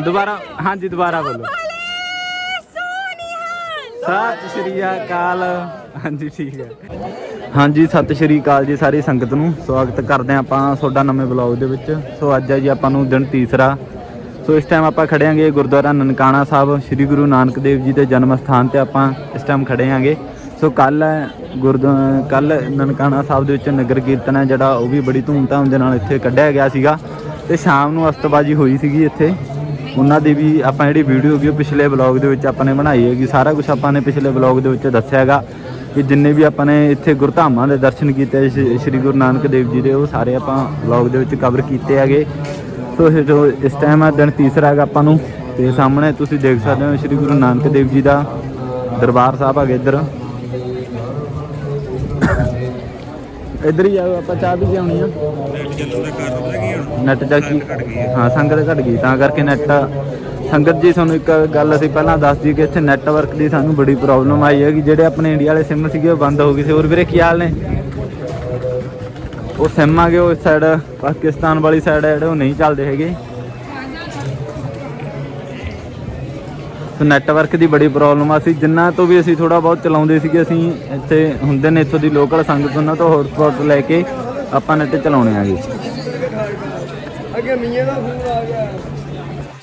ਦੁਬਾਰਾ ਹਾਂਜੀ ਦੁਬਾਰਾ ਬੋਲੋ। ਸਤਿ ਸ਼੍ਰੀ ਅਕਾਲ। ਹਾਂਜੀ ਠੀਕ ਹੈ। ਹਾਂਜੀ ਸਤਿ ਸ਼੍ਰੀ ਅਕਾਲ ਜੀ ਸਾਰੀ ਸੰਗਤ ਨੂੰ। ਸਵਾਗਤ ਕਰਦੇ ਹਾਂ ਆਪਾਂ ਤੁਹਾਡਾ ਨਵੇਂ ਬਲੌਗ ਦੇ ਵਿੱਚ। ਸੋ ਅੱਜ ਹੈ ਜੀ ਆਪਾਂ ਨੂੰ ਦਿਨ ਤੀਸਰਾ। ਸੋ ਇਸ ਟਾਈਮ ਆਪਾਂ ਖੜੇ ਆਂਗੇ ਗੁਰਦੁਆਰਾ ਨਨਕਾਣਾ ਸਾਹਿਬ। ਸ੍ਰੀ ਗੁਰੂ ਨਾਨਕ ਦੇਵ ਜੀ ਦੇ ਜਨਮ ਸਥਾਨ ਤੇ ਆਪਾਂ ਇਸ ਟਾਈਮ ਖੜੇ ਆਂਗੇ ਸੋ ਕੱਲ ਗੁਰਦੁਆਰਾ ਕੱਲ ਨਨਕਾਣਾ ਸਾਹਿਬ ਦੇ ਵਿੱਚ ਨਗਰ ਕੀਰਤਨ ਹੈ ਜਿਹੜਾ ਉਹ ਵੀ ਬੜੀ ਧੂਮਧਾਮ ਦੇ ਨਾਲ ਇੱਥੇ ਕੱਢਿਆ ਗਿਆ ਸੀਗਾ। ਤੇ ਸ਼ਾਮ ਨੂੰ ਅਸਤਬਾਜੀ ਹੋਈ ਸੀਗੀ ਇੱਥੇ। ਉਹਨਾਂ ਦੀ ਵੀ ਆਪਾਂ ਜਿਹੜੀ ਵੀਡੀਓ ਹੈਗੀ ਉਹ ਪਿਛਲੇ ਬਲੌਗ ਦੇ ਵਿੱਚ ਆਪਾਂ ਨੇ ਬਣਾਈ ਹੈਗੀ। ਸਾਰਾ ਕੁਝ ਆਪਾਂ ਨੇ ਪਿਛਲੇ ਬਲੌਗ ਦੇ ਵਿੱਚ ਦੱਸਿਆ ਹੈਗਾ ਕਿ ਜਿੰਨੇ ਵੀ ਆਪਾਂ ਨੇ ਇੱਥੇ ਗੁਰਧਾਮਾਂ ਦੇ ਦਰਸ਼ਨ ਕੀਤੇ ਸ਼੍ਰੀ ਗੁਰੂ ਨਾਨਕ ਦੇਵ ਜੀ ਦੇ, ਉਹ ਸਾਰੇ ਆਪਾਂ ਬਲੌਗ ਦੇ ਵਿੱਚ ਕਵਰ ਕੀਤੇ ਹੈਗੇ। ਸੋ ਇਹ ਜੋ ਇਸ ਟਾਈਮ ਆ ਦਿਨ ਤੀਸਰਾ ਹੈਗਾ ਆਪਾਂ ਨੂੰ। ਤੇ ਸਾਹਮਣੇ ਤੁਸੀਂ ਦੇਖ ਸਕਦੇ ਹੋ ਸ਼੍ਰੀ ਗੁਰੂ ਨਾਨਕ ਦੇਵ ਜੀ ਦਾ ਦਰਬਾਰ ਸਾਹਿਬ ਹੈਗਾ ਇੱਧਰ। ਇੱਧਰ ਹੀ ਆਓ ਆਪਾਂ ਚਾਹ ਵੀ ਲਿਆਉਣੀ ਆ। ਨੈਟ ਚੱਲਣ ਦਾ ਕਾਰਨ ਪਤਾ ਕੀ ਹੁਣ ਨੈਟ ਘਟ ਗਈ ਹੈ ਹਾਂ ਸੰਗਤ ਘਟ ਗਈ ਤਾਂ ਕਰਕੇ ਨੈਟ ਸੰਗਤ ਜੀ ਤੁਹਾਨੂੰ ਇੱਕ ਗੱਲ ਅਸੀਂ ਪਹਿਲਾਂ ਦੱਸ ਦਈਏ ਕਿ ਇੱਥੇ ਨੈਟਵਰਕ ਦੀ ਸਾਨੂੰ ਬੜੀ ਪ੍ਰੋਬਲਮ ਆਈ ਹੈ ਕਿ ਜਿਹੜੇ ਆਪਣੇ ਇੰਡੀਆ ਵਾਲੇ ਸਿਮ ਸੀਗੇ ਉਹ ਬੰਦ ਹੋ ਗਏ ਸੀ। ਹੋਰ ਵੀਰੇ ਕੀ ਹਾਲ ਨੇ? ਉਹ ਸਿਮ ਆ ਗਏ ਉਹ ਇਸ ਸਾਈਡ ਪਾਕਿਸਤਾਨ ਵਾਲੀ ਸਾਈਡ ਜਿਹੜੇ ਉਹ ਨਹੀਂ ਚੱਲਦੇ ਹੈਗੇ। ਨੈਟਵਰਕ ਦੀ ਬੜੀ ਪ੍ਰੋਬਲਮ ਆ। ਸੀ ਜਿੰਨਾ ਤੋਂ ਵੀ ਅਸੀਂ ਥੋੜਾ ਬਹੁਤ ਚਲਾਉਂਦੇ ਸੀਗੇ, ਅਸੀਂ ਇੱਥੇ ਹੁੰਦੇ ਨੇ ਇੱਥੋਂ ਦੀ ਲੋਕਲ ਸੰਗਤ, ਉਹਨਾਂ ਤੋਂ ਹੌਟਸਪੌਟ ਲੈ ਕੇ ਆਪਾਂ ਨੈਟ ਚਲਾਉਣੇ ਆਗੇ ਅੱਗੇ ਮੀਆਂ ਦਾ ਫੋਨ ਆ ਗਿਆ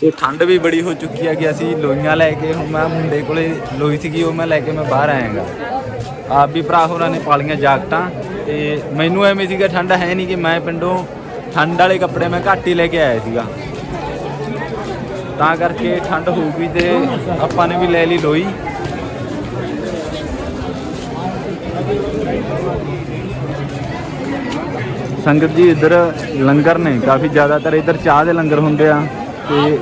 ਤੇ ਠੰਡ ਵੀ ਬੜੀ ਹੋ ਚੁੱਕੀ ਹੈ ਕਿ ਅਸੀਂ ਲੋਈਆਂ ਲੈ ਕੇ, ਹੁਣ ਮੈਂ ਮੁੰਡੇ ਕੋਲੇ ਲੋਈ ਸੀਗੀ, ਉਹ ਮੈਂ ਲੈ ਕੇ ਮੈਂ ਬਾਹਰ ਆਇਆਗਾ। ਆਪ ਵੀ ਭਰਾ ਹੋਰਾਂ ਨੇ ਪਾਲੀਆਂ ਜਾਕਟਾਂ, ਤੇ ਮੈਨੂੰ ਐਵੇਂ ਸੀਗਾ, ਠੰਡ ਹੈ ਨਹੀਂ ਕਿ ਮੈਂ ਪਿੰਡੋਂ ਠੰਡ ਵਾਲੇ ਕੱਪੜੇ ਮੈਂ ਘੱਟ ਹੀ ਲੈ ਕੇ ਆਇਆ ਸੀਗਾ। ਤਾਂ ਕਰਕੇ ਠੰਡ ਹੋਊਗੀ ਤੇ ਆਪਾਂ ਨੇ ਵੀ ਲੈ ਲਈ ਲੋਈ। ਸੰਗਤ ਜੀ ਇੱਧਰ ਲੰਗਰ ਨੇ ਕਾਫੀ ਜ਼ਿਆਦਾਤਰ ਇੱਧਰ ਚਾਹ ਦੇ ਲੰਗਰ ਹੁੰਦੇ ਆ ਤੇ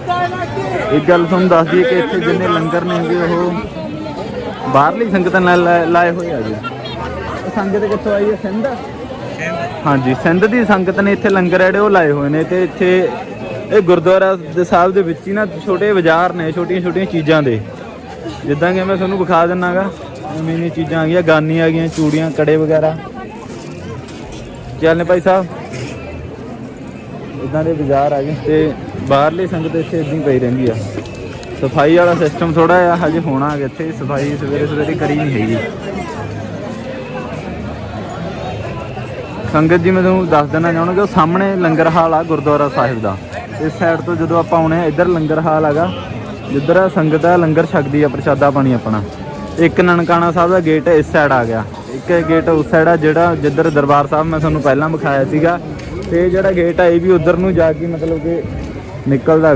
ਇੱਕ ਗੱਲ ਤੁਹਾਨੂੰ ਦੱਸ ਦਈਏ ਕਿ ਇੱਥੇ ਜਿੰਨੇ ਲੰਗਰ ਨੇ ਹੈਗੇ ਉਹ ਬਾਹਰਲੀ ਸੰਗਤਾਂ ਨਾਲ ਲਾਏ ਹੋਏ ਆ ਜੀ। ਸੰਗਤ ਕਿੱਥੋਂ ਆਈ ਹੈ? ਸਿੰਧ। ਹਾਂਜੀ ਸਿੰਧ ਦੀ ਸੰਗਤ ਨੇ ਇੱਥੇ ਲੰਗਰ ਜਿਹੜੇ ਉਹ ਲਾਏ ਹੋਏ ਨੇ ਤੇ ਇੱਥੇ ਇਹ ਗੁਰਦੁਆਰਾ ਦੇ ਸਾਹਿਬ ਦੇ ਵਿੱਚ ਹੀ ਨਾ ਛੋਟੇ ਬਾਜ਼ਾਰ ਨੇ, ਛੋਟੀਆਂ ਛੋਟੀਆਂ ਚੀਜ਼ਾਂ ਦੇ। ਜਿੱਦਾਂ ਕਿ ਮੈਂ ਤੁਹਾਨੂੰ ਵਿਖਾ ਦਿੰਨਾਗਾ ਨਵੀਂ ਨਵੀਂ ਚੀਜ਼ਾਂ ਆ ਗਈਆਂ ਗਾਨੀ ਆ ਗਈਆਂ ਚੂੜੀਆਂ, ਕੜੇ ਵਗੈਰਾ। ਚੱਲ ਨੇ ਭਾਈ ਸਾਹਿਬ? ਇਦਾਂ ਦੇ ਬਾਜ਼ਾਰ ਆ ਗਏ ਤੇ ਬਾਹਰਲੀ ਸੰਗਤ ਇੱਥੇ ਇਦਾਂ ਹੀ ਪਈ ਰਹਿੰਦੀ ਆ। ਸਫ਼ਾਈ ਵਾਲਾ ਸਿਸਟਮ ਥੋੜਾ ਜਿਹਾ ਹਜੇ ਹੋਣਾ ਹੈਗਾ ਇੱਥੇ, ਸਫ਼ਾਈ ਸਵੇਰੇ ਸਵੇਰੇ ਕਰੀ ਨਹੀਂ ਹੈਗੀ। ਸੰਗਤ ਜੀ, ਮੈਂ ਤੁਹਾਨੂੰ ਦੱਸ ਦੇਣਾ ਚਾਹੁੰਦਾ ਕਿ ਉਹ ਸਾਹਮਣੇ ਲੰਗਰ ਹਾਲ ਆ ਗੁਰਦੁਆਰਾ ਸਾਹਿਬ ਦਾ। ਇਸ ਸਾਈਡ ਤੋਂ ਜਦੋਂ ਆਪਾਂ ਆਉਣੇ ਆ, ਇੱਧਰ ਲੰਗਰ ਹਾਲ ਹੈਗਾ। ਜਿੱਧਰ ਸੰਗਤ ਆ, ਲੰਗਰ ਛਕਦੀ ਆ, ਪ੍ਰਸ਼ਾਦਾ ਪਾਣੀ ਆਪਣਾ। ਇੱਕ ਨਨਕਾਣਾ ਸਾਹਿਬ ਦਾ ਗੇਟ ਇਸ ਸਾਈਡ ਆ ਗਿਆ। ਇੱਕ ਗੇਟ ਉਸ ਸਾਈਡ ਆ ਜਿਹੜਾ ਜਿੱਧਰ ਦਰਬਾਰ ਸਾਹਿਬ ਮੈਂ ਤੁਹਾਨੂੰ ਪਹਿਲਾਂ ਵਿਖਾਇਆ ਸੀਗਾ। ਤੇ ਇਹ ਜਿਹੜਾ ਗੇਟ ਆ, ਇਹ ਵੀ ਉਧਰ ਨੂੰ ਜਾ ਕੇ ਮਤਲਬ ਕਿ ਨਿਕਲਦਾ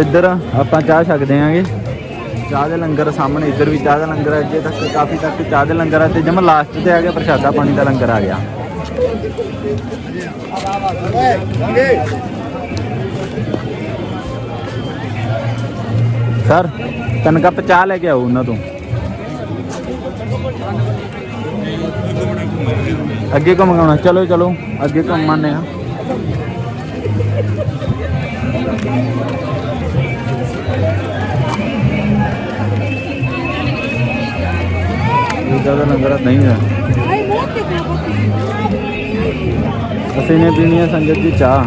ਇੱਧਰ ਆਪਾਂ ਚਾਹ ਛਕਦੇ ਆਂਗੇ। ਚਾਹ ਦੇ ਲੰਗਰ ਸਾਹਮਣੇ, ਇੱਧਰ ਵੀ ਚਾਹ ਦਾ ਲੰਗਰ ਹੈ ਅੱਗੇ ਤੱਕ ਕਾਫੀ ਤੱਕ ਚਾਹ ਦੇ ਲੰਗਰ ਹੈ ਤੇ ਜਮ ਲਾਸਟ ਤੇ ਆ ਗਿਆ, ਪ੍ਰਸ਼ਾਦਾ ਪਾਣੀ ਦਾ ਲੰਗਰ ਆ ਗਿਆ। ਸਰ, ਤਿੰਨ ਕੱਪ ਚਾਹ ਲੈ ਕੇ ਆਓ ਉਹਨਾਂ ਤੋਂ। ਅੱਗੇ ਕੋ ਮੰਗਾਉਣਾ ਚਲੋ ਚਲੋ, ਅੱਗੇ ਘੁੰਮਾਨੇ ਆ ਦੂਜਾ ਦਾ ਲੰਗਰ ਨਹੀਂ ਹੈ। ਅਸੀਂ ਨੇ ਪੀਣੀ ਹੈ ਸੰਗਤ ਚਾਹ।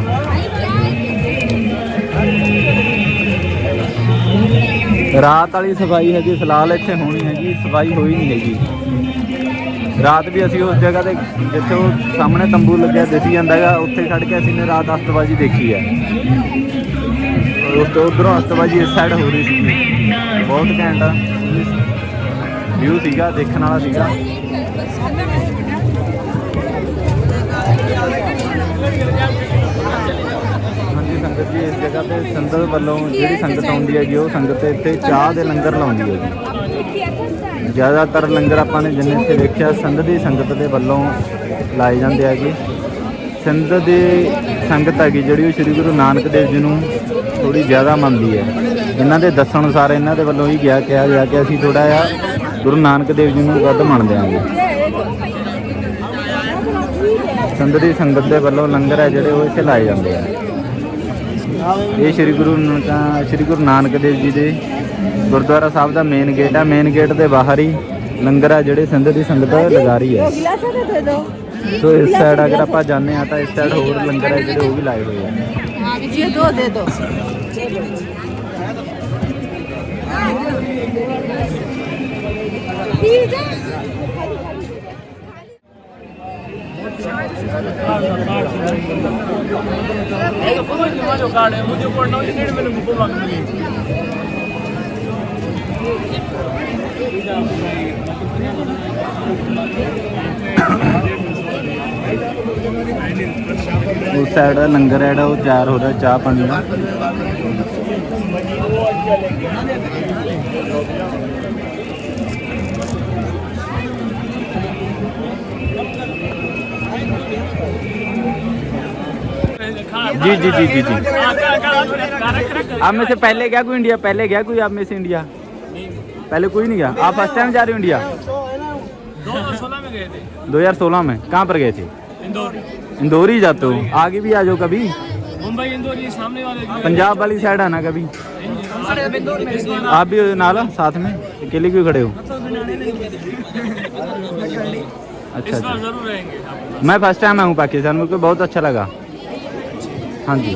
ਰਾਤ ਵਾਲੀ ਸਫ਼ਾਈ ਹੈਗੀ, ਫਿਲਹਾਲ ਇੱਥੇ ਹੋਣੀ ਹੈਗੀ, ਸਫ਼ਾਈ ਹੋਈ ਨਹੀਂ ਹੈਗੀ। ਰਾਤ ਵੀ ਅਸੀਂ ਉਸ ਜਗ੍ਹਾ ਤੇ ਜਿੱਥੇ ਉਹ ਸਾਹਮਣੇ ਤੰਬੂ ਲੱਗਿਆ, ਦਿਸੀ ਜਾਂਦਾ ਹੈਗਾ, ਉੱਥੇ ਖੜ ਕੇ ਅਸੀਂ ਨੇ ਰਾਤ ਅਸਤਬਾਜੀ ਦੇਖੀ ਹੈ। ਉਸ ਤੋਂ ਉਧਰੋਂ ਅਸਤਬਾਜੀ ਇਸ ਸਾਈਡ ਹੋ ਰਹੀ ਸੀ ਬਹੁਤ ਘੈਂਟ ਵਿਊ ਸੀਗਾ ਦੇਖਣ ਵਾਲਾ ਸੀਗਾ। ਹਾਂਜੀ ਸੰਗਤ ਜੀ ਇਸ ਜਗ੍ਹਾ ਤੇ ਸੰਗਤ ਵੱਲੋਂ ਜਿਹੜੀ ਸੰਗਤ ਆਉਂਦੀ ਹੈਗੀ ਉਹ ਸੰਗਤ ਇੱਥੇ ਚਾਹ ਦੇ ਲੰਗਰ ਲਾਉਂਦੀ ਹੈ ਜੀ ਜ਼ਿਆਦਾਤਰ ਲੰਗਰ ਆਪਾਂ ਨੇ ਜਿੰਨੇ ਇੱਥੇ ਦੇਖਿਆ ਸੰਗਤ ਦੀ ਸੰਗਤ ਦੇ ਵੱਲੋਂ ਲਾਏ ਜਾਂਦੇ ਹੈਗੇ। ਸਿੰਧ ਦੀ ਸੰਗਤ ਹੈਗੀ ਜਿਹੜੀ ਉਹ ਸ੍ਰੀ ਗੁਰੂ ਨਾਨਕ ਦੇਵ ਜੀ ਨੂੰ ਥੋੜੀ ਜ਼ਿਆਦਾ ਮੰਨਦੀ ਹੈ। ਇਹਨਾਂ ਦੇ ਦੱਸਣ ਅਨੁਸਾਰ ਇਹਨਾਂ ਦੇ ਵੱਲੋਂ ਹੀ ਗਿਆ ਕਿਹਾ ਗਿਆ ਕਿ ਅਸੀਂ ਥੋੜਾ ਜਿਹਾ ਗੁਰੂ ਨਾਨਕ ਦੇਵ ਜੀ ਨੂੰ ਵੱਧ ਮੰਨਦੇ ਹਾਂ। ਸੰਦਰੀ ਸੰਗਤ ਦੇ ਵੱਲੋਂ ਲੰਗਰ ਹੈ ਜਿਹੜੇ ਉਹ ਇੱਥੇ ਲਾਏ ਜਾਂਦੇ ਆ। ਇਹ ਸ੍ਰੀ ਗੁਰੂ ਸ੍ਰੀ ਗੁਰੂ ਨਾਨਕ ਦੇਵ ਜੀ ਦੇ ਗੁਰਦੁਆਰਾ ਸਾਹਿਬ ਦਾ ਮੇਨ ਗੇਟ ਆ। ਮੇਨ ਗੇਟ ਦੇ ਬਾਹਰ ਹੀ ਲੰਗਰ ਆ ਜਿਹੜੇ ਸੰਦਰੀ ਸੰਗਤ ਲਗਾ ਰਹੀ ਹੈ। ਸੋ ਇਸ ਸਾਈਡ ਅਗਰ ਆਪਾਂ ਜਾਂਦੇ ਆ ਤਾਂ ਇਸ ਸਾਈਡ ਹੋਰ ਲੰਗਰ ਹੈ ਜਿਹੜੇ ਉਹ ਵੀ ਲਾਏ ਹੋਏ ਆ। ਹਾਂ ਜੀ ਦੋ ਦੇ ਦੋ ये दो दे दो ਉਸ ਸਾਈਡ ਲੰਗਰ ਹੈ ਜਿਹੜਾ ਉਹ ਤਿਆਰ ਹੋ ਰਿਹਾ ਚਾਹ ਪਾਣੀ ਦਾ जी जी जी जी जी। आप में से पहले गया कोई इंडिया? पहले गया कोई आप में से इंडिया? पहले कोई नहीं गया। आप फ़र्स्ट टाइम जा रहे हो इंडिया? 2016 में गए थे। 2016 में कहाँ पर गए थे? इंदौर। इंदौर ही जाते हो। आगे भी आ जाओ कभी। मुंबई इंदौर ये सामने वाले पंजाब वाली साइड आना कभी। आप भी नाला साथ में? अकेले क्यों खड़े हो? अच्छा अच्छा ज़रूर रहेंगे मैं फ़र्स्ट टाइम आया हूँ पाकिस्तान मुझको बहुत अच्छा लगा। हाँ जी।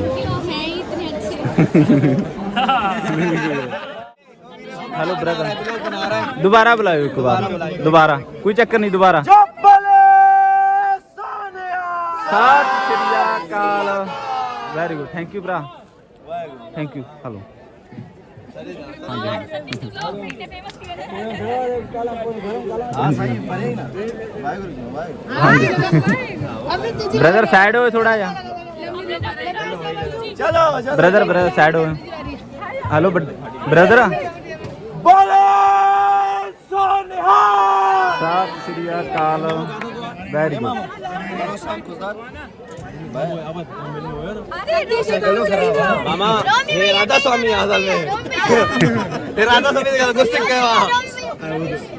Hello brother. दोबारा बुलाओ एक बार। दोबारा कोई चक्कर नहीं दोबारा। Very good thank you bro thank you hello brother side हो थोड़ा यार या ब्रदर ब्रदर साइड हो हेलो ब्रदर ਸਤਿ ਸ਼੍ਰੀ ਅਕਾਲ ਵੈਰੀ ਗੁੱਡ मामा हे राधा स्वामी असल में हे राधा स्वामी का गुस्से के वहां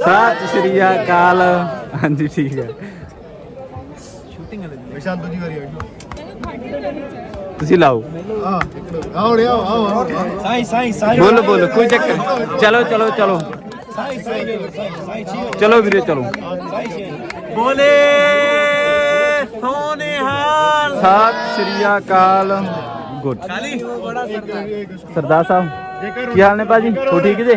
ਸਤਿ ਸ਼੍ਰੀ ਅਕਾਲ। ਹਾਂਜੀ ਠੀਕ ਹੈ। ਸ਼ੂਟਿੰਗ ਵਾਲੇ ਵਿਸ਼ਾਲ ਦੂਜੀ ਵਾਰੀ ਆਈ। ਤੁਸੀਂ ਲਾਓ। ਹਾਂ ਆਓ ਬੋਲੋ ਬੋਲੋ ਕੋਈ ਚੱਕਰ ਚਲੋ ਚਲੋ ਚਲੋ। ਚਲੋ ਵੀਰੇ ਚਲੋ। ਬੋਲੇ ਸੋਨੇਹਾਲ। ਸਤਿ ਸ਼੍ਰੀ ਅਕਾਲ। ਗੁੱਡ। ਸਰਦਾਰ ਸਾਹਿਬ। ਕੀ ਹਾਲ ਨੇ ਭਾਜੀ? ਹੋ ਠੀਕ ਜੇ?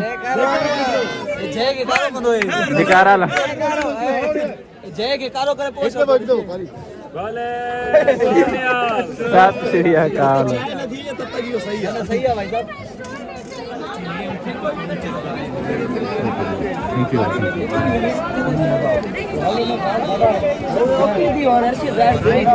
ਜੇ ਗਿਟਾਰੋ ਬੰਦੋਏ ਨਿਕਾਰਾ ਲਾ। ਜੈ ਜੇ ਕਰੇ ਪੋਸਟ ਇੱਕ ਵਜਦੇ ਹੋ ਸਤਿ ਸ੍ਰੀ ਅਕਾਲ। ਨਹੀਂ ਹੈ ਤਬ ਤੱਕ ਹੀ ਸਹੀ ਹੈ ਸਹੀ ਹੈ ਭਾਈ ਸਾਹਿਬ ਥੈਂਕ ਯੂ ਉਹ ਕੀ ਦੀ ਹੋਰ ਸੀ ਰਾਈਟ ਰਾਈਟ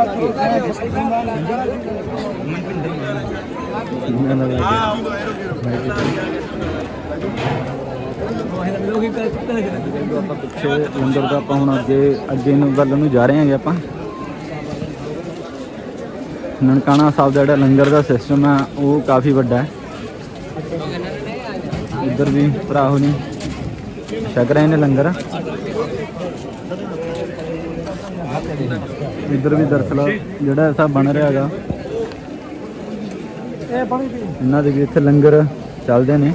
ਆਪਾਂ ਪਿੱਛੇ ਲੰਗਰ ਦਾ ਆਪਾਂ ਹੁਣ ਅੱਗੇ ਅੱਗੇ ਨੂੰ ਵੱਲ ਨੂੰ ਜਾ ਰਹੇ ਹਾਂਗੇ ਆਪਾਂ ਨਨਕਾਣਾ ਸਾਹਿਬ ਦਾ ਜਿਹੜਾ ਲੰਗਰ ਦਾ ਸਿਸਟਮ ਹੈ ਉਹ ਕਾਫੀ ਵੱਡਾ ਹੈ ਇੱਧਰ ਵੀ ਭਰਾ ਹੋ ਨੇ ਛਕ ਰਹੇ ਨੇ ਲੰਗਰ ਇੱਧਰ ਵੀ ਦਰਸਲ ਜਿਹੜਾ ਐਸਾ ਬਣ ਰਿਹਾ ਹੈਗਾ ਇਹਨਾਂ ਦੇ ਵੀ ਇੱਥੇ ਲੰਗਰ ਚੱਲਦੇ ਨੇ।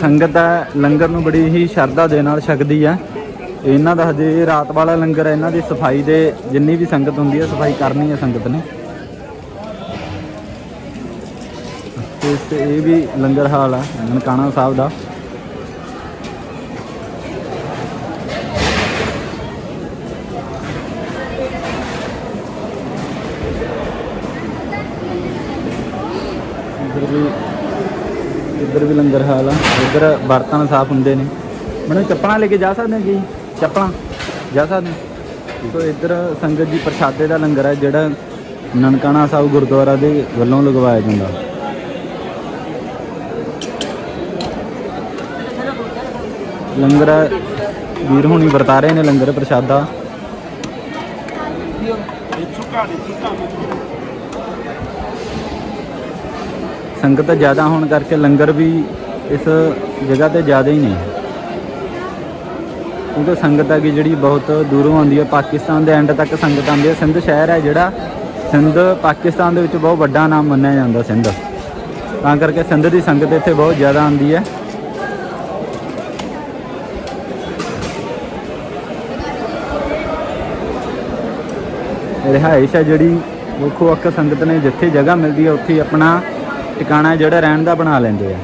ਸੰਗਤ ਦਾ ਲੰਗਰ ਨੂੰ ਬੜੀ ਹੀ ਸ਼ਰਧਾ ਦੇ ਨਾਲ ਛਕਦੀ ਹੈ ਇਹਨਾਂ ਦਾ ਹਜੇ ਰਾਤ ਵਾਲਾ ਲੰਗਰ ਹੈ ਇਹਨਾਂ ਦੀ ਸਫ਼ਾਈ ਦੇ ਜਿੰਨੀ ਵੀ ਸੰਗਤ ਹੁੰਦੀ ਹੈ ਸਫ਼ਾਈ ਕਰਨੀ ਹੈ ਸੰਗਤ ਨੇ। ਤੇ ਇਹ ਵੀ ਲੰਗਰ ਹਾਲ ਆ, ਨਨਕਾਣਾ ਸਾਹਿਬ ਦਾ। ਇੱਧਰ ਵੀ ਲੰਗਰ ਹਾਲ ਆ, ਇੱਧਰ ਬਰਤਨ ਸਾਫ਼ ਹੁੰਦੇ ਨੇ। ਮੈਨੂੰ ਚੱਪਲਾਂ ਲੈ ਕੇ ਜਾ ਸਕਦੇ ਹਾਂ ਜੀ ਚੱਪਲਾਂ? ਜਾ ਸਕਦੇ ਸੋ ਇੱਧਰ ਸੰਗਤ ਜੀ ਪ੍ਰਸ਼ਾਦੇ ਦਾ ਲੰਗਰ ਹੈ ਜਿਹੜਾ ਨਨਕਾਣਾ ਸਾਹਿਬ ਗੁਰਦੁਆਰਾ ਦੇ ਵੱਲੋਂ ਲਗਵਾਇਆ ਜਾਂਦਾ। ਲੰਗਰ ਵੀਰ ਹੋਣੀ ਵਰਤਾਰੇ ਨੇ ਲੰਗਰ ਪ੍ਰਸ਼ਾਦਾ। ਇਹ ਸੁਕਾ ਦੇ ਸੁਕਾ ਸੰਗਤ ਜ਼ਿਆਦਾ ਹੋਣ ਕਰਕੇ ਲੰਗਰ ਵੀ ਇਸ ਜਗ੍ਹਾ ਤੇ ਜ਼ਿਆਦਾ ਹੀ ਨੇ ਕਿਉਂਕਿ ਸੰਗਤ ਹੈਗੀ ਜਿਹੜੀ ਬਹੁਤ ਦੂਰੋਂ ਆਉਂਦੀ ਹੈ। ਪਾਕਿਸਤਾਨ ਦੇ ਐਂਡ ਤੱਕ ਸੰਗਤ ਆਉਂਦੀ ਹੈ। ਸਿੰਧ ਸ਼ਹਿਰ ਹੈ ਜਿਹੜਾ। ਸਿੰਧ ਪਾਕਿਸਤਾਨ ਦੇ ਵਿੱਚ ਬਹੁਤ ਵੱਡਾ ਨਾਮ ਮੰਨਿਆ ਜਾਂਦਾ ਸਿੰਧ। ਤਾਂ ਕਰਕੇ ਸਿੰਧ ਦੀ ਸੰਗਤ ਇੱਥੇ ਬਹੁਤ ਜ਼ਿਆਦਾ ਆਉਂਦੀ ਹੈ। ਰਿਹਾਇਸ਼ ਹੈ ਜਿਹੜੀ। ਵੱਖੋ ਵੱਖ ਸੰਗਤ ਨੇ ਜਿੱਥੇ ਜਗ੍ਹਾ ਮਿਲਦੀ ਹੈ, ਉੱਥੇ ਹੀ ਆਪਣਾ ਟਿਕਾਣਾ ਜਿਹੜਾ ਰਹਿਣ ਦਾ ਬਣਾ ਲੈਂਦੇ ਆ।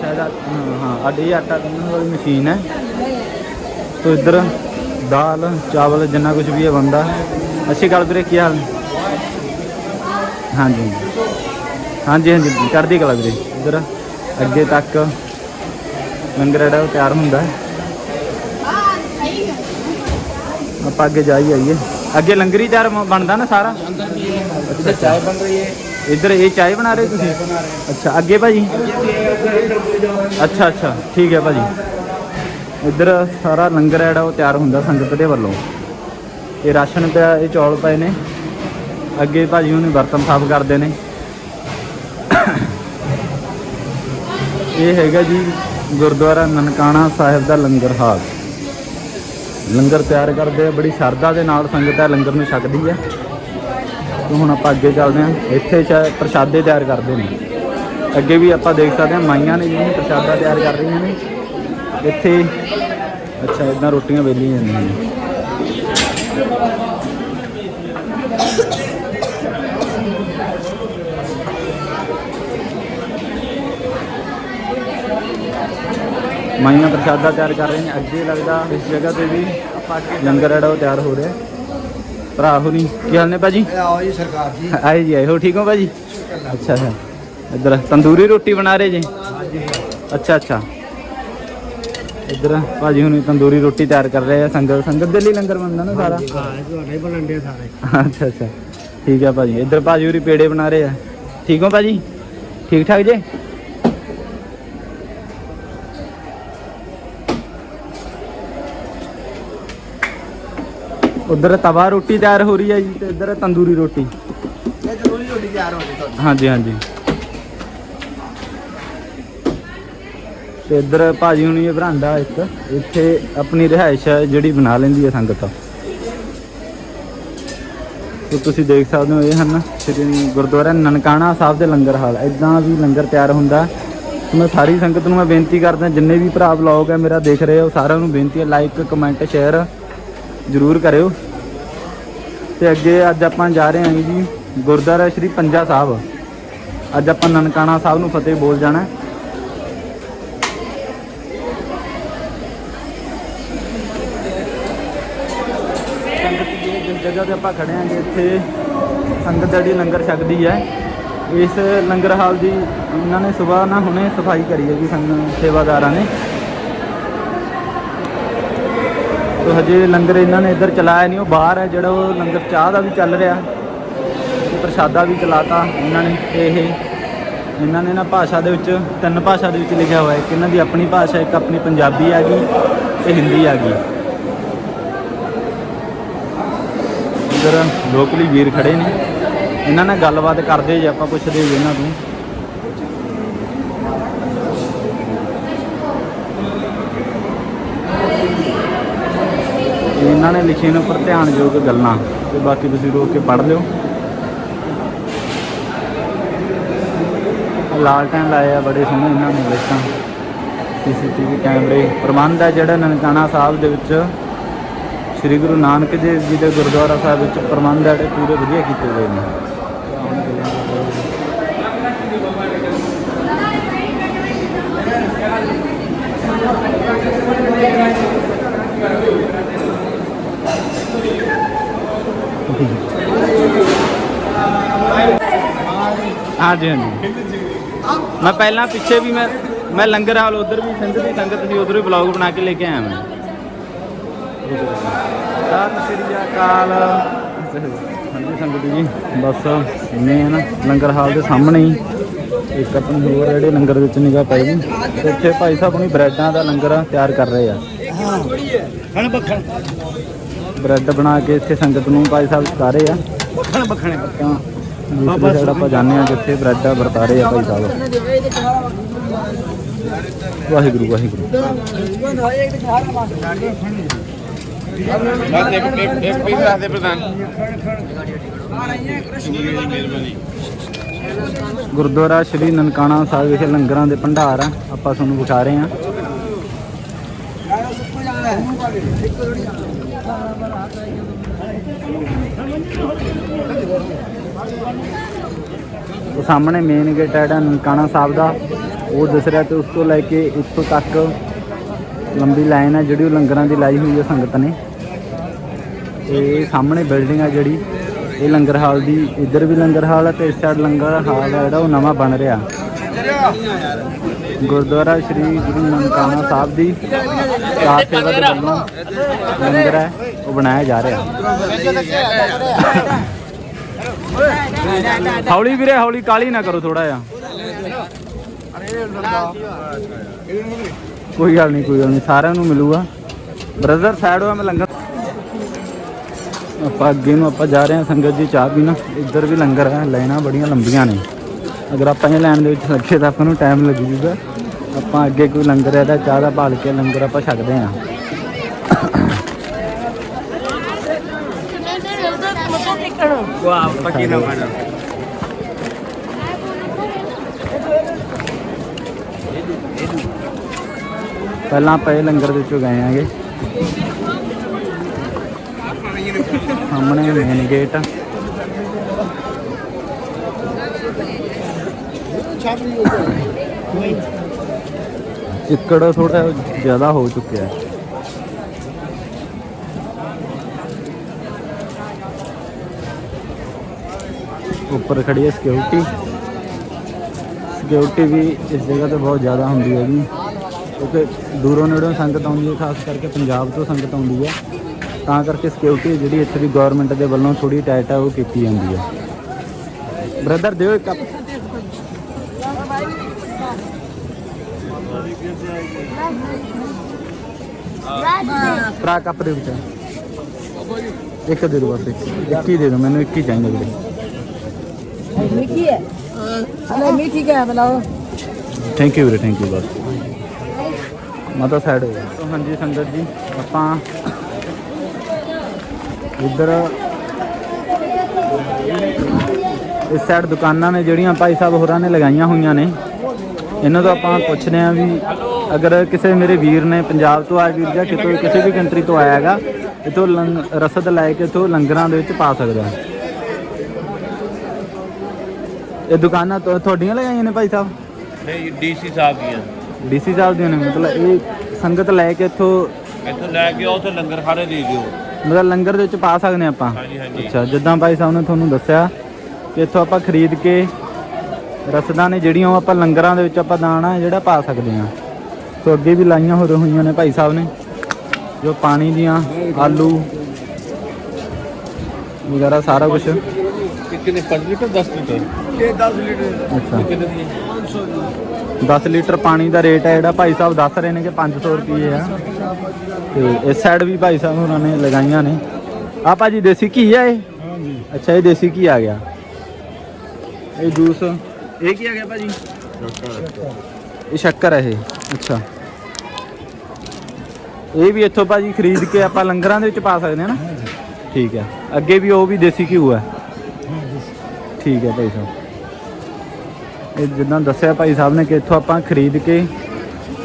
ਸ਼ਾਇਦ ਹਾਂ ਹਾਂ ਅੱਡੇ ਆਟਾ ਗੁੰਨਣ ਵਾਲੀ ਮਸ਼ੀਨ ਹੈ। ਤੋ ਇੱਧਰ ਦਾਲ, ਚਾਵਲ, ਜਿੰਨਾ ਕੁਝ ਵੀ ਹੈ ਬੰਦਾ ਅੱਛੀ ਗੱਲ ਵੀਰੇ, ਕੀ ਹਾਲ? ਹਾਂਜੀ। ਹਾਂਜੀ ਹਾਂਜੀ, ਚੜ੍ਹਦੀ ਕਲਾ ਵੀਰੇ। ਇੱਧਰ ਅੱਗੇ ਤੱਕ ਲੰਗਰ ਜਿਹੜਾ ਉਹ ਤਿਆਰ ਹੁੰਦਾ ਹੈ। ਆਪਾਂ ਅੱਗੇ ਜਾਈ ਆਈਏ। ਅੱਗੇ ਲੰਗਰੀ ਚਾਰ ਬਣਦਾ ਨਾ ਸਾਰਾ? ਅੱਛਾ। ਚਾਹ ਬਣ ਰਹੀ ਹੈ ਇੱਧਰ ਇਹ ਚਾਹ ਬਣਾ ਰਹੇ ਤੁਸੀਂ? ਅੱਛਾ, ਅੱਗੇ ਭਾਜੀ? ਅੱਛਾ ਅੱਛਾ। ਠੀਕ ਹੈ ਭਾਜੀ। ਇੱਧਰ ਸਾਰਾ ਲੰਗਰ ਜਿਹੜਾ ਉਹ ਤਿਆਰ ਹੁੰਦਾ ਸੰਗਤ ਦੇ ਵੱਲੋਂ। ਇਹ ਰਾਸ਼ਨ ਪਿਆ, ਇਹ ਚੌਲ ਪਏ ਨੇ। ਅੱਗੇ ਭਾਜੀ ਉਹਨੇ ਬਰਤਨ ਸਾਫ਼ ਕਰਦੇ ਨੇ। ਇਹ ਹੈਗਾ ਜੀ ਗੁਰਦੁਆਰਾ ਨਨਕਾਣਾ ਸਾਹਿਬ ਦਾ ਲੰਗਰ ਹਾਲ। ਲੰਗਰ ਤਿਆਰ ਕਰਦੇ ਆ, ਬੜੀ ਸ਼ਰਧਾ ਦੇ ਨਾਲ ਸੰਗਤ ਹੈ, ਲੰਗਰ ਨੂੰ ਛਕਦੀ ਹੈ। ਤੇ ਹੁਣ ਆਪਾਂ ਅੱਗੇ ਚੱਲਦੇ ਹਾਂ। ਇੱਥੇ ਸ਼ਾਇਦ ਪ੍ਰਸ਼ਾਦੇ ਤਿਆਰ ਕਰਦੇ ਨੇ। ਅੱਗੇ ਵੀ ਆਪਾਂ ਦੇਖ ਸਕਦੇ ਹਾਂ, ਮਾਈਆਂ ਨੇ ਜਿਹੜੀਆਂ ਪ੍ਰਸ਼ਾਦਾ ਤਿਆਰ ਕਰ ਰਹੀਆਂ ਨੇ। ਇੱਥੇ, ਅੱਛਾ, ਇਦਾਂ ਰੋਟੀਆਂ ਵੇਲੀਆਂ ਜਾਂਦੀਆਂ ਨੇ। ਮਾਈਆਂ ਪ੍ਰਸ਼ਾਦਾ ਤਿਆਰ ਕਰ ਰਹੇ ਨੇ। ਅੱਗੇ ਲੱਗਦਾ ਇਸ ਜਗ੍ਹਾ ਤੇ ਵੀ ਲੰਗਰ ਜਿਹੜਾ ਤਿਆਰ ਹੋ ਰਿਹਾ। ਭਰਾ ਹੋਰੀ ਕੀ ਹਾਲ ਨੇ ਭਾਜੀ? ਆਓ ਜੀ ਸਰਕਾਰ ਜੀ। ਆਏ ਜੀ ਆਏ। ਹੋ ਠੀਕ ਹੋ ਭਾਜੀ? ਅੱਛਾ ਅੱਛਾ। ਇੱਧਰ ਤੰਦੂਰੀ ਰੋਟੀ ਬਣਾ ਰਹੇ ਜੀ? ਅੱਛਾ ਅੱਛਾ। ਇੱਧਰ ਭਾਜੀ ਹੁਣੀ ਤੰਦੂਰੀ ਰੋਟੀ ਤਿਆਰ ਕਰ ਰਹੇ ਆ ਸੰਗਤ। ਸੰਗਤ ਦੇ ਲਈ ਲੰਗਰ ਬਣਦਾ ਨਾ ਸਾਰਾ? ਹਾਂ ਅੱਛਾ ਅੱਛਾ। ਠੀਕ ਆ ਭਾਜੀ। ਇੱਧਰ ਭਾਜੀ ਹੁਰੀ ਪੇੜੇ ਬਣਾ ਰਹੇ ਆ। ਠੀਕ ਹੋ ਭਾਜੀ? ਠੀਕ ਠਾਕ ਜੇ? ਉਧਰ ਤਵਾ ਰੋਟੀ ਤਿਆਰ ਹੋ ਰਹੀ ਹੈ ਜੀ ਤੇ ਇੱਧਰ ਤੰਦੂਰੀ ਰੋਟੀ। ਇਹ ਜ਼ਰੂਰੀ ਰੋਟੀ ਤਿਆਰ ਹੋ ਗਈ ਤੁਹਾਡੀ। ਹਾਂਜੀ ਹਾਂਜੀ। ਤੇ ਇੱਧਰ ਭਾਜੀ ਹੁਣੀ ਇਹ ਬਰਾਂਡਾ ਇੱਕ ਇੱਥੇ ਆਪਣੀ ਰਹਿائش ਹੈ ਜਿਹੜੀ ਬਣਾ ਲੈਂਦੀ ਹੈ ਸੰਗਤ। ਤੋ ਤੁਸੀਂ ਦੇਖ ਸਕਦੇ ਹੋ ਇਹ ਹਨ ਸ੍ਰੀ ਗੁਰਦੁਆਰਾ ਨਨਕਾਣਾ ਸਾਹਿਬ ਦੇ ਲੰਗਰ ਹਾਲ। ਇਦਾਂ ਵੀ ਲੰਗਰ ਤਿਆਰ ਹੁੰਦਾ ਮੈਂ ਸਾਰੀ ਸੰਗਤ ਨੂੰ ਮੈਂ ਬੇਨਤੀ ਕਰਦਾ ਜਿੰਨੇ ਵੀ ਭਰਾ ਬਲੌਗ ਹੈ ਮੇਰਾ ਦੇਖ ਰਹੇ ਹੋ ਸਾਰਿਆਂ ਨੂੰ ਬੇਨਤੀ ਹੈ ਲਾਈਕ ਕਮੈਂਟ ਸ਼ੇਅਰ ਜਰੂਰ ਕਰਿਓ। ਤੇ ਅੱਗੇ ਅੱਜ ਆਪਾਂ ਜਾ ਰਹੇ ਹਾਂ ਜੀ ਗੁਰਦੁਆਰਾ ਸ਼੍ਰੀ ਪੰਜਾ ਸਾਹਿਬ। ਅੱਜ ਆਪਾਂ ਨਨਕਾਣਾ ਸਾਹਿਬ ਨੂੰ ਫਤਿਹ ਬੋਲ ਜਾਣਾ। ਸੰਗਤ ਜੀ ਜਿਸ ਜਗ੍ਹਾ ਤੇ ਆਪਾਂ ਖੜੇ ਹਾਂ ਜੀ, ਇੱਥੇ ਸੰਗਤ ਜਿਹੜੀ ਲੰਗਰ ਛਕਦੀ ਹੈ, ਇਸ ਲੰਗਰ ਹਾਲ ਦੀ ਉਹਨਾਂ ਨੇ ਸਵੇਰ ਨਾ ਹੁਣੇ ਸਫ਼ਾਈ ਕਰੀ ਹੈ ਜੀ ਸੰਗਤ ਸੇਵਾਦਾਰਾਂ ਨੇ। ਤੋ ਹਜੇ ਲੰਗਰ ਇਹਨਾਂ ਨੇ ਇੱਧਰ ਚਲਾਇਆ ਨਹੀਂ, ਉਹ ਬਾਹਰ ਹੈ, ਜਿਹੜਾ ਉਹ ਲੰਗਰ ਚਾਹ ਦਾ ਵੀ ਚੱਲ ਰਿਹਾ, ਤੇ ਪ੍ਰਸ਼ਾਦਾ ਵੀ ਚਲਾਤਾ ਇਹਨਾਂ ਨੇ, ਇਹ ਇਹਨਾਂ ਨੇ ਨਾ ਭਾਸ਼ਾ ਦੇ ਵਿੱਚ, ਤਿੰਨ ਭਾਸ਼ਾ ਦੇ ਵਿੱਚ ਲਿਖਿਆ ਹੋਇਆ ਹੈ। ਇੱਕ ਇਹਨਾਂ ਦੀ ਆਪਣੀ ਭਾਸ਼ਾ, ਇੱਕ ਆਪਣੀ ਪੰਜਾਬੀ ਆ ਗਈ, ਤੇ ਹਿੰਦੀ ਆ ਗਈ। ਇੱਧਰ ਲੋਕਲੀ ਵੀਰ ਖੜੇ ਨੇ। ਇਹਨਾਂ ਨਾਲ ਗੱਲਬਾਤ ਕਰਦੇ ਜੇ ਆਪਾਂ ਪੁੱਛਦੇ ਜੇ ਇਹਨਾਂ ਤੋਂ ਤੇ ਇਹਨਾਂ ਨੇ ਲਿਖੇ ਨੇ ਉੱਪਰ ਧਿਆਨਯੋਗ ਗੱਲਾਂ ਤੇ ਬਾਕੀ ਤੁਸੀਂ ਰੋਕ ਕੇ ਪੜ੍ਹ ਲਿਓ। ਲਾਲਟੈਨ ਲਾਏ ਆ, ਬੜੇ ਸੋਹਣੇ ਇਹਨਾਂ ਨੇ ਲਾਈਟਾਂ ਸੀਸੀਟੀਵੀ ਕੈਮਰੇ। ਪ੍ਰਬੰਧ ਹੈ ਜਿਹੜਾ ਨਨਕਾਣਾ ਸਾਹਿਬ ਦੇ ਵਿੱਚ। ਸ੍ਰੀ ਗੁਰੂ ਨਾਨਕ ਦੇਵ ਜੀ ਦੇ ਗੁਰਦੁਆਰਾ ਸਾਹਿਬ ਵਿੱਚ ਪ੍ਰਬੰਧ ਹੈ, ਜਿਹੜੇ ਪੂਰੇ ਵਧੀਆ ਕੀਤੇ ਗਏ ਨੇ। ਹਾਂਜੀ ਹਾਂਜੀ। ਮੈਂ ਪਹਿਲਾਂ ਪਿੱਛੇ ਵੀ ਮੈਂ ਮੈਂ ਲੰਗਰ ਹਾਲ ਉਧਰ ਵੀ ਸਿੰਧ ਦੀ ਸੰਗਤ ਸੀ ਉਧਰ ਵੀ ਬਲੌਗ ਬਣਾ ਕੇ ਲੈ ਕੇ ਆਇਆ ਮੈਂ। ਸਤਿ ਸ੍ਰੀ ਅਕਾਲ। ਹਾਂਜੀ ਸੰਗਤ ਜੀ ਬਸ ਮੇਨ ਲੰਗਰ ਹਾਲ ਦੇ ਸਾਹਮਣੇ ਹੀ। ਇੱਕ ਆਪਣੀ ਹੋਰ ਜਿਹੜੇ ਲੰਗਰ ਦੇ ਵਿੱਚ ਨਿਗਾਹ ਪਈ ਤੇ ਇੱਥੇ ਭਾਈ ਸਾਹਿਬ ਆਪਣੀ ਬ੍ਰੈਡਾਂ ਦਾ ਲੰਗਰ ਤਿਆਰ ਕਰ ਰਹੇ ਆ। ਖਣ ਬਖਣ ਬ੍ਰੈਡ ਬਣਾ ਕੇ ਇੱਥੇ ਸੰਗਤ ਨੂੰ ਭਾਈ ਸਾਹਿਬ ਰਹੇ ਆ। ਬਖਣ ਬਖਣੇ। ਤਾਂ ਦੂਸਰੀ ਸਾਈਡ ਆਪਾਂ ਜਾਂਦੇ ਆ ਜਿੱਥੇ ਬ੍ਰੈਡ ਵਰਤਾ ਰਹੇ ਆ ਭਾਈ ਸਾਹਿਬ। ਵਾਹਿਗੁਰੂ ਵਾਹਿਗੁਰੂ। ਬਸ ਇੱਕ ਇੱਕ ਇੱਕ ਪੀਸ ਰੱਖ ਦੇ ਪ੍ਰਧਾਨ। ਗੁਰਦੁਆਰਾ ਸ਼੍ਰੀ ਨਨਕਾਣਾ ਸਾਹਿਬ ਵਿਖੇ ਲੰਗਰਾਂ ਦੇ ਭੰਡਾਰ ਆ ਆਪਾਂ ਤੁਹਾਨੂੰ ਵਿਖਾ ਰਹੇ ਆ। ਉਹ ਸਾਹਮਣੇ ਮੇਨ ਗੇਟ ਹੈ ਜਿਹੜਾ ਨਨਕਾਣਾ ਸਾਹਿਬ ਦਾ। ਉਹ ਦਿਸ ਰਿਹਾ ਤੇ ਉਸ ਤੋਂ ਲੈ ਕੇ ਇੱਥੋਂ ਤੱਕ ਲੰਬੀ ਲਾਈਨ ਹੈ ਜਿਹੜੀ ਉਹ ਲੰਗਰਾਂ ਦੀ ਲਾਈ ਹੋਈ ਹੈ ਸੰਗਤ ਨੇ। ਇਹ ਸਾਹਮਣੇ ਬਿਲਡਿੰਗ ਹੈ ਜਿਹੜੀ। ਇਹ ਲੰਗਰ ਹਾਲ ਦੀ, ਇੱਧਰ ਵੀ ਲੰਗਰ ਹਾਲ ਹੈ ਤੇ ਇਸ ਸਾਈਡ ਲੰਗਰ ਹਾਲ ਹੈ ਜਿਹੜਾ ਉਹ ਨਵਾਂ ਬਣ ਰਿਹਾ। ਗੁਰਦੁਆਰਾ ਸ਼੍ਰੀ ਗੁਰੂ ਨਨਕਾਣਾ ਸਾਹਿਬ ਦੀ ਕਾਰ ਸੇਵਾ ਦੇ ਵੱਲੋਂ ਲੰਗਰ ਹੈ, ਉਹ ਬਣਾਇਆ ਜਾ ਰਿਹਾ। ਹੌਲੀ ਵੀਰੇ, ਹੌਲੀ ਕਾਲੀ ਨਾ ਕਰੋ ਥੋੜਾ ਜਿਹਾ। ਕੋਈ ਗੱਲ ਨਹੀਂ, ਕੋਈ ਗੱਲ ਨਹੀਂ, ਸਾਰਿਆਂ ਨੂੰ ਮਿਲੂਗਾ। ਬ੍ਰਦਰ ਸਾਈਡ ਹੋ ਮੈਂ ਲੰਗਰ। ਆਪਾਂ ਅੱਗੇ ਨੂੰ ਆਪਾਂ ਜਾ ਰਹੇ ਹਾਂ ਸੰਗਤ ਜੀ ਚਾਹ ਪੀਣਾ। ਇੱਧਰ ਵੀ ਲੰਗਰ ਹੈ, ਲਾਈਨਾਂ ਬੜੀਆਂ ਲੰਬੀਆਂ ਨੇ। ਅਗਰ ਆਪਾਂ ਇਹ ਲਾਈਨ ਦੇ ਵਿੱਚ ਲੱਗੇ ਤਾਂ ਆਪਾਂ ਨੂੰ ਟਾਈਮ ਲੱਗ ਜੂਗਾ। ਆਪਾਂ ਅੱਗੇ ਕੋਈ ਲੰਗਰ ਹੈ ਤਾਂ ਚਾਹ ਦਾ ਭਾਲ ਕੇ ਲੰਗਰ ਆਪਾਂ ਛਕਦੇ ਹਾਂ। ਪੱਕੀ ਨਾ ਬਣਾ ਪਹਿਲਾਂ ਆਪਾਂ ਇਹ ਲੰਗਰ ਦੇ ਵਿੱਚੋਂ ਗਏ ਆਂਗੇ। ਸਾਹਮਣੇ ਮੇਨ ਗੇਟ ਚਿੱਕੜ ਥੋੜਾ ਜ਼ਿਆਦਾ ਹੋ ਚੁੱਕਿਆ। ਹੈ ਉੱਪਰ ਖੜੀ ਹੈ ਸਿਕਿਉਰਿਟੀ ਸਿਕਿਉਰਿਟੀ ਵੀ ਇਸ ਜਗ੍ਹਾ ਤੇ ਬਹੁਤ ਜ਼ਿਆਦਾ ਹੁੰਦੀ ਹੈ ਜੀ ਕਿਉਂਕਿ ਦੂਰੋਂ ਨੇੜੋਂ ਸੰਗਤ ਆਉਂਦੀ ਹੈ, ਖਾਸ ਕਰਕੇ ਪੰਜਾਬ ਤੋਂ ਸੰਗਤ ਆਉਂਦੀ ਹੈ। ਤਾਂ ਕਰਕੇ ਸਿਕਿਉਰਿਟੀ ਜਿਹੜੀ ਇੱਥੇ ਦੀ ਗਵਰਨਮੈਂਟ ਦੇ ਵੱਲੋਂ ਥੋੜੀ ਟਾਈਟ ਆ, ਉਹ ਕੀਤੀ ਜਾਂਦੀ ਹੈ। ਬ੍ਰਦਰ ਦਿਓ ਇੱਕ ਕੱਪ ਪ੍ਰਾ ਕੱਪ ਦੇ ਵਿੱਚ। ਇੱਕ ਦੇ ਦੋ ਬਸ, ਇੱਕ। ਹੀ ਦੇ ਦੋ ਮੈਨੂੰ ਇੱਕ ਹੀ ਚਾਹੀਦਾ ਵੀਰੇ। ਥੈਂਕ ਯੂ ਵੀਰੇ ਥੈਂਕ ਯੂ ਬਸ ਮਾਤਾ ਸਾਈਡ ਹੋ ਗਿਆ। ਹਾਂਜੀ ਸੰਗਤ ਜੀ ਆਪਾਂ ਇੱਧਰ ਇਸ ਸਾਈਡ ਦੁਕਾਨਾਂ ਨੇ ਜਿਹੜੀਆਂ ਭਾਈ ਸਾਹਿਬ ਹੋਰਾਂ ਨੇ ਲਗਾਈਆਂ ਹੋਈਆਂ ਨੇ ਇਹਨਾਂ ਤੋਂ ਆਪਾਂ ਪੁੱਛਦੇ ਆਂ ਵੀ ਅਗਰ ਕਿਸੇ ਮੇਰੇ ਵੀਰ ਨੇ ਪੰਜਾਬ ਤੋਂ ਆਇਆ ਵੀਰ ਜਾਂ ਕਿਤੋਂ ਕਿਸੇ ਵੀ ਕੰਟਰੀ ਤੋਂ ਆਇਆ ਹੈਗਾ ਇਥੋਂ ਰਸਦ ਲੈ ਕੇ ਇਥੋਂ ਲੰਗਰਾਂ ਦੇ ਵਿੱਚ ਪਾ ਸਕਦਾ ਹੈ। ਇਹ ਦੁਕਾਨਾਂ ਤੋਂ ਤੁਹਾਡੀਆਂ ਲਗਾਈਆਂ ਨੇ ਭਾਈ ਸਾਹਿਬ? ਨਹੀਂ ਡੀਸੀ ਸਾਹਿਬ ਦੀਆਂ। ਡੀਸੀ ਸਾਹਿਬ ਦੀਆਂ ਨੇ ਮਤਲਬ ਇਹ ਸੰਗਤ ਲੈ ਕੇ ਇੱਥੋਂ ਇੱਥੋਂ ਲੈ ਕੇ ਆਓ ਤੇ ਲੰਗਰ ਖਾਣੇ ਦੇ ਦਿਓ। ਮਤਲਬ ਲੰਗਰ ਦੇ ਵਿੱਚ ਪਾ ਸਕਦੇ ਹਾਂ ਆਪਾਂ? ਹਾਂਜੀ ਹਾਂਜੀ। ਅੱਛਾ ਜਿੱਦਾਂ ਭਾਈ ਸਾਹਿਬ ਨੇ ਤੁਹਾਨੂੰ ਦੱਸਿਆ ਕਿ ਇੱਥੋਂ ਆਪਾਂ ਖਰੀਦ ਕੇ ਰਸਦਾਂ ਨੇ ਜਿਹੜੀਆਂ ਉਹ ਆਪਾਂ ਲੰਗਰਾਂ ਦੇ ਵਿੱਚ ਆਪਾਂ ਦਾਣਾ ਜਿਹੜਾ ਪਾ ਸਕਦੇ ਹਾਂ। ਸੋ ਅੱਗੇ ਵੀ ਲਾਈਆਂ ਹੋ ਹੋਈਆਂ ਨੇ ਭਾਈ ਸਾਹਿਬ ਨੇ ਜੋ ਪਾਣੀ ਦੀਆਂ ਆਲੂ ਵਗੈਰਾ ਸਾਰਾ ਕੁਝ ਕਿੰਨੇ? 5 ਲੀਟਰ 10 ਲੀਟਰ? ਅੱਛਾ। ਕਿੰਨੇ ਦੀ 10 ਲੀਟਰ ਪਾਣੀ ਦਾ ਰੇਟ ਹੈ ਜਿਹੜਾ ਭਾਈ ਸਾਹਿਬ ਦੱਸ ਰਹੇ ਨੇ ਕਿ 500 ਰੁਪਏ ਆ। ਤੇ ਇਸ ਸਾਈਡ ਵੀ ਭਾਈ ਸਾਹਿਬ ਉਹਨਾਂ ਨੇ ਲਗਾਈਆਂ ਨੇ। ਆ ਭਾਜੀ ਦੇਸੀ ਘੀ ਆ ਇਹ? ਅੱਛਾ ਇਹ ਦੇਸੀ ਘੀ ਆ ਗਿਆ। ਇਹ ਜੂਸ। ਇਹ ਕੀ ਆ ਗਿਆ ਭਾਜੀ? ਇਹ ਸ਼ੱਕਰ ਹੈ ਇਹ। ਅੱਛਾ। ਇਹ ਵੀ ਇੱਥੋਂ ਭਾਜੀ ਖਰੀਦ ਕੇ ਆਪਾਂ ਲੰਗਰਾਂ ਦੇ ਵਿੱਚ ਪਾ ਸਕਦੇ ਹਾਂ ਨਾ? ਠੀਕ ਹੈ ਅੱਗੇ ਵੀ ਉਹ ਵੀ ਦੇਸੀ ਘਿਓ ਹੈ ਠੀਕ ਹੈ ਭਾਈ ਸਾਹਿਬ। ਇਹ ਜਿੱਦਾਂ ਦੱਸਿਆ ਭਾਈ ਸਾਹਿਬ ਨੇ ਕਿ ਇੱਥੋਂ ਆਪਾਂ ਖਰੀਦ ਕੇ,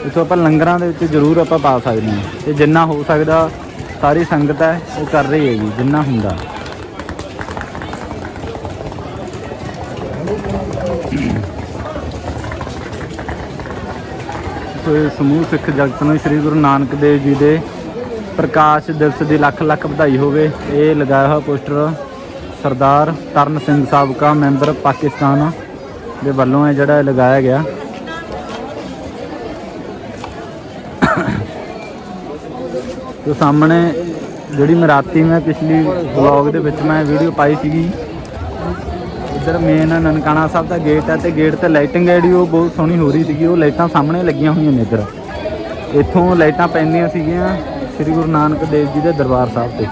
ਇੱਥੋਂ ਆਪਾਂ ਲੰਗਰਾਂ ਦੇ ਵਿੱਚ ਜ਼ਰੂਰ ਆਪਾਂ ਪਾ ਸਕਦੇ ਹਾਂ। ਤੇ ਜਿੰਨਾ ਹੋ ਸਕਦਾ, ਸਾਰੀ ਸੰਗਤ ਹੈ, ਉਹ ਕਰ ਰਹੀ ਹੈਗੀ, ਜਿੰਨਾ ਹੁੰਦਾ। ਸੋ ਸਮੂਹ ਸਿੱਖ ਜਗਤ ਨੂੰ ਸ੍ਰੀ ਗੁਰੂ ਨਾਨਕ ਦੇਵ ਜੀ ਦੇ ਪ੍ਰਕਾਸ਼ ਦਿਵਸ ਦੀ ਲੱਖ ਲੱਖ ਵਧਾਈ ਹੋਵੇ, ਇਹ ਲਗਾਇਆ ਹੋਇਆ ਪੋਸਟਰ। ਸਰਦਾਰ ਤਰਨ ਸਿੰਘ ਸਾਬਕਾ ਮੈਂਬਰ ਪਾਕਿਸਤਾਨ ਦੇ ਵੱਲੋਂ ਹੈ ਜਿਹੜਾ ਲਗਾਇਆ ਗਿਆ। ਤੇ ਸਾਹਮਣੇ ਜਿਹੜੀ ਮੈਂ ਰਾਤੀ ਮੈਂ ਪਿਛਲੀ ਵਲੌਗ ਦੇ ਵਿੱਚ ਮੈਂ ਵੀਡੀਓ ਪਾਈ ਸੀਗੀ। ਇੱਧਰ ਮੇਨ ਨਨਕਾਣਾ ਸਾਹਿਬ ਦਾ ਗੇਟ ਹੈ ਤੇ ਗੇਟ ਤੇ ਲਾਈਟਿੰਗ ਹੈ ਜਿਹੜੀ ਉਹ ਬਹੁਤ ਸੋਹਣੀ ਹੋ ਰਹੀ ਸੀਗੀ। ਉਹ ਲਾਈਟਾਂ ਸਾਹਮਣੇ ਲੱਗੀਆਂ ਹੋਈਆਂ ਨੇ ਇੱਧਰ। ਇੱਥੋਂ ਲਾਈਟਾਂ ਪੈਂਦੀਆਂ ਸੀਗੀਆਂ ਸ੍ਰੀ ਗੁਰੂ ਨਾਨਕ ਦੇਵ ਜੀ ਦੇ ਦਰਬਾਰ ਸਾਹਿਬ ਤੇ।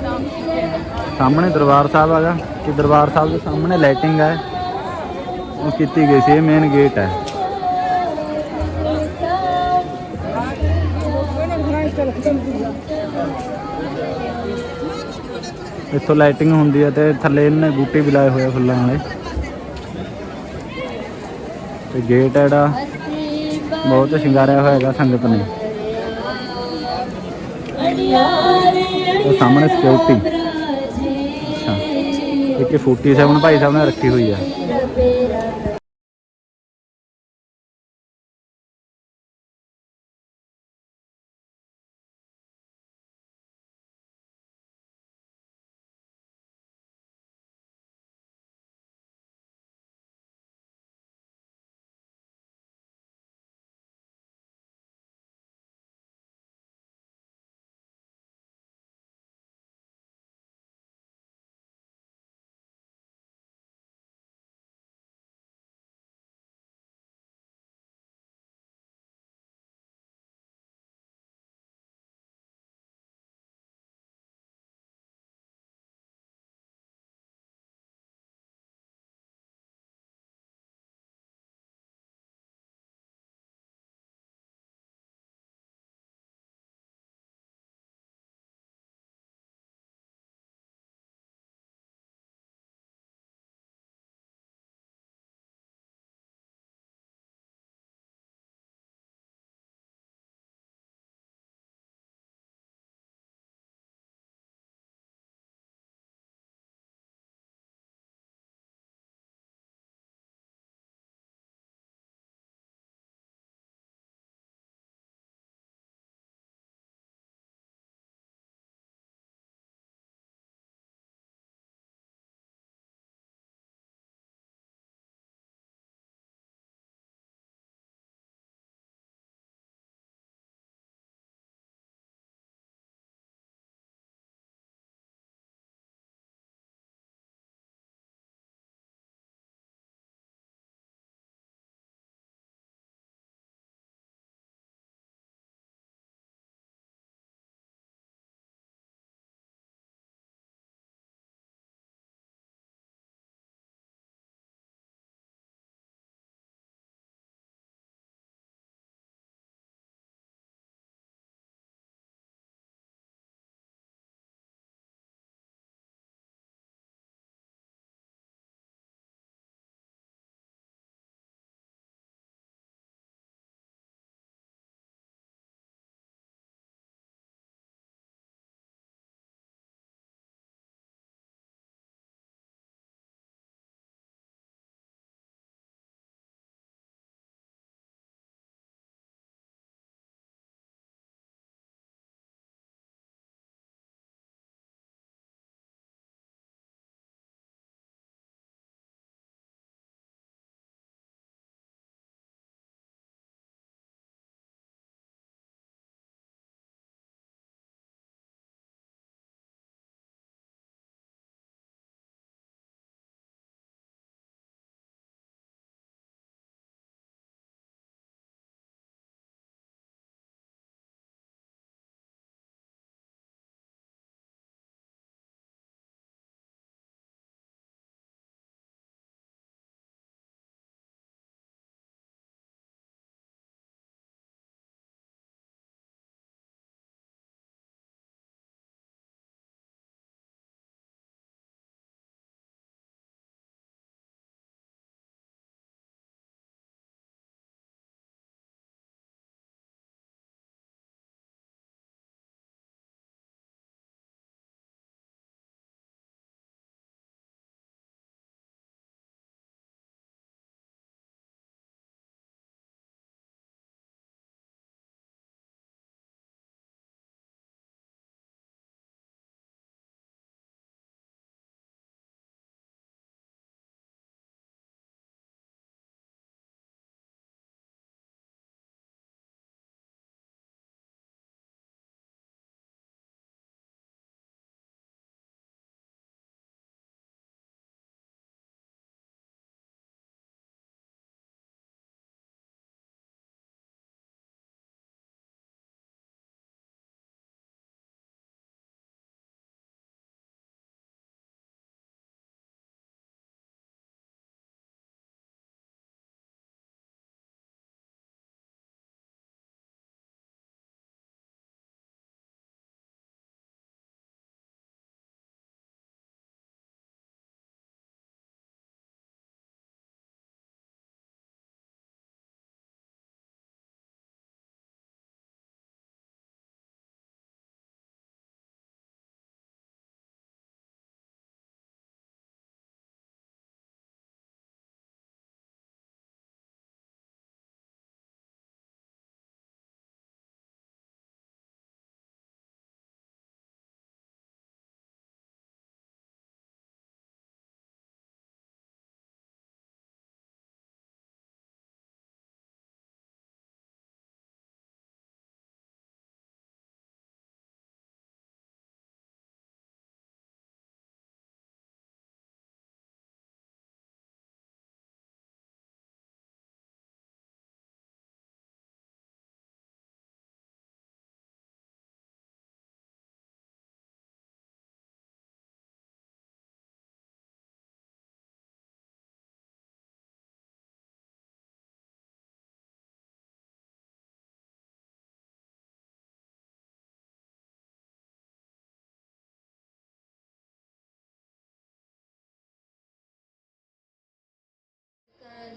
ਸਾਹਮਣੇ ਦਰਬਾਰ ਸਾਹਿਬ ਹੈਗਾ ਤੇ ਦਰਬਾਰ ਸਾਹਿਬ ਦੇ ਸਾਹਮਣੇ ਲਾਈਟਿੰਗ ਹੈ ਉਹ ਕੀਤੀ ਗਈ ਸੀ, ਇਹ ਮੇਨ ਗੇਟ ਹੈ ਇੱਥੋਂ ਲਾਈਟਿੰਗ ਹੁੰਦੀ ਹੈ ਤੇ ਥੱਲੇ ਇਹਨੇ ਬੂਟੇ ਵੀ ਲਾਏ ਹੋਏ ਆ ਫੁੱਲਾਂ ਵਾਲੇ। ਤੇ ਗੇਟ ਹੈ ਜਿਹੜਾ, ਬਹੁਤ ਸ਼ਿੰਗਾਰਿਆ ਹੋਇਆ ਹੈਗਾ ਸੰਗਤ ਨੇ। ਉਹ ਸਾਹਮਣੇ ਸਿਕਿਉਰਿਟੀ ਇਹ ਇੱਕ 47 ਭਾਈ ਸਾਹਿਬ ਨੇ ਰੱਖੀ ਹੋਈ ਹੈ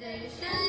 Foundation.